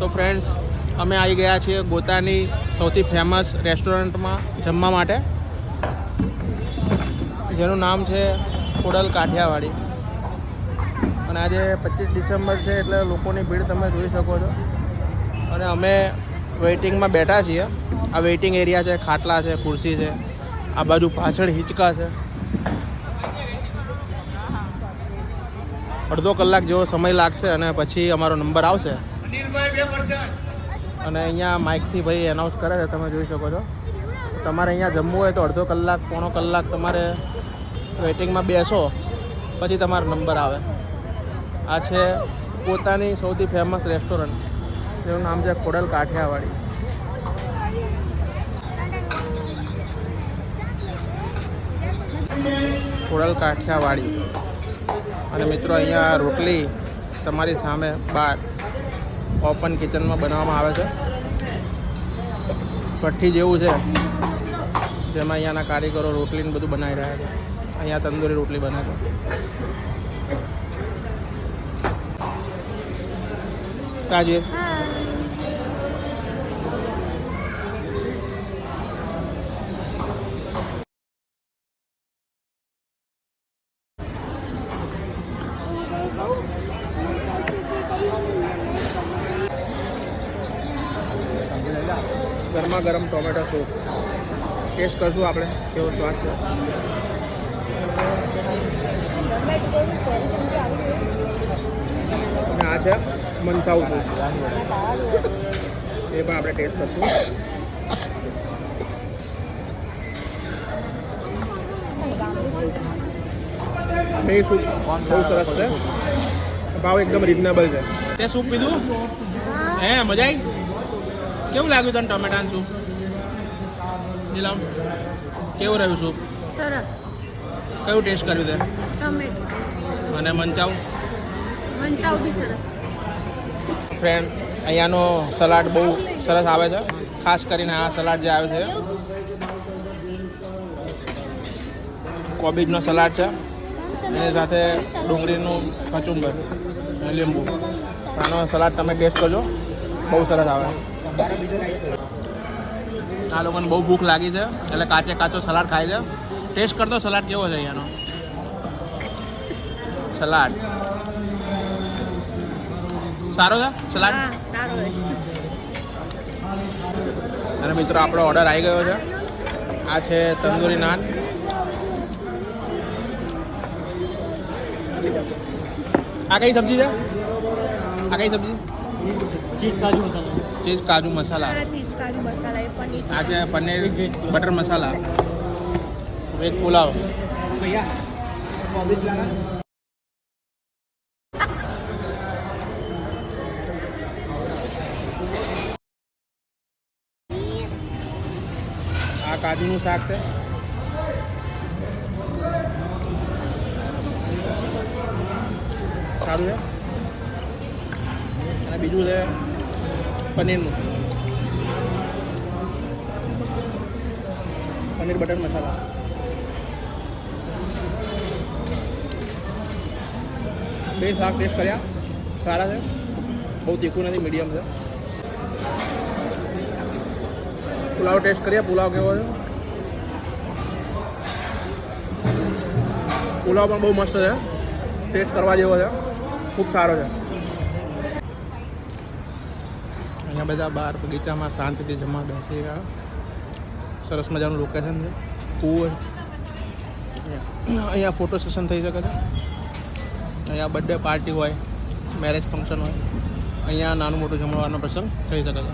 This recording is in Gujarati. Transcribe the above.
તો ફ્રેન્ડ્સ અમે આવી ગયા છીએ ગોતાની સૌથી ફેમસ રેસ્ટોરન્ટમાં જમવા માટે. જેનું નામ છે કોડલ કાઠિયાવાડી. અને આજે પચીસ ડિસેમ્બર છે એટલે લોકોની ભીડ તમે જોઈ શકો છો. અને અમે વેઇટિંગમાં બેઠા છીએ. આ વેઇટિંગ એરિયા છે, ખાટલા છે, ખુરશી છે, આ બાજુ પાછળ હિંચકા છે. અડધો કલાક જેવો સમય લાગશે અને પછી અમારો નંબર આવશે. અને અહીંયા માઇકથી ભાઈ એનાઉન્સ કરે છે, તમે જોઈ શકો છો. તમારે અહીંયા જમવું હોય તો અડધો કલાક, પોણો કલાક તમારે વેઇટિંગમાં બેસો, પછી તમારો નંબર આવે. આ છે પોતાની સૌથી ફેમસ રેસ્ટોરન્ટ જેનું નામ છે ખોડલ કાઠિયાવાડી. ખોડલ કાઠિયાવાડી. અને મિત્રો, અહીંયા રોટલી તમારી સામે બહાર ઓપન કિચનમાં બનાવવામાં આવે છે. ભઠ્ઠી જેવું છે. જેમાં અહીંયાના કારીગરો રોટલીને બધું બનાવી રહ્યા છે. અહીંયા તંદૂરી રોટલી બને છે. કાજુ ગરમા ગરમ ટોમેટો સૂપ. ટેસ્ટ કરશું આપણે, કેવો સ્વાદ છે. અને આ છે મનસાઉ સૂપ. એ પણ આપણે ટેસ્ટ કરશું. એ સૂપ બહુ સરસ છે. ભાવ એકદમ રિઝનેબલ છે. તે સૂપ પીધું? હે, મજા આવી કેવું લાગ્યું તને ટમેટાનું સૂપ? નીલમ કેવું રહ્યું સૂપ? સરસ. કયું ટેસ્ટ કર્યું તે? ટમેટો. અને મંચાવ? મંચાવ બી સરસ. ફ્રેન્ડ અહીંયાનો સલાડ બહુ સરસ આવે છે. ખાસ કરીને આ સલાડ જે આવે છે. કોબીજનો સલાડ છે. એની સાથે ડુંગળીનું કચુંબર લીંબુ. આનો સલાડ તમે ટેસ્ટ કરજો. બહુ સરસ આવે. આ લોકોને બહુ ભૂખ લાગી છે. એટલે કાચે કાચો સલાડ ખાય છે ટેસ્ટ કરતો સલાડ કેવો છે અહીંયાનો? સલાડ. સારો છે? સલાડ? અને મિત્રો આપણો ઓર્ડર આવી ગયો છે. આ છે તંદૂરી નાન. આ કઈ સબ્જી છે? આ કઈ સબ્જી? ચીઝ કાજુ મસાલા આ ચીઝ કાજુ મસાલા એ પનીર આ છે પનીર બટર મસાલા એક પુલાવ આ કાજુનું શાક છે। સારું છે? અને બીજું છે પનીરનું. પનીર બટર મસાલા. બે શાક ટેસ્ટ કર્યા. સારા છે. બહુ તીખું નથી મીડિયમ છે. પુલાવ ટેસ્ટ કર્યા પુલાવ કેવો છે? પુલાવ પણ બહુ મસ્ત છે. ટેસ્ટ કરવા જેવો છે. ખૂબ સારો છે. અહીંયા બધા બહાર બગીચામાં શાંતિથી જમવા બેસી રહ્યા. સરસ મજાનું લોકેશન છે. કૂવો. અહીંયા ફોટો સેશન થઈ શકે છે. અહીંયા બર્થડે પાર્ટી હોય મેરેજ ફંક્શન હોય. અહીંયા નાનું મોટું જમવાનો પ્રસંગ થઈ શકે છે.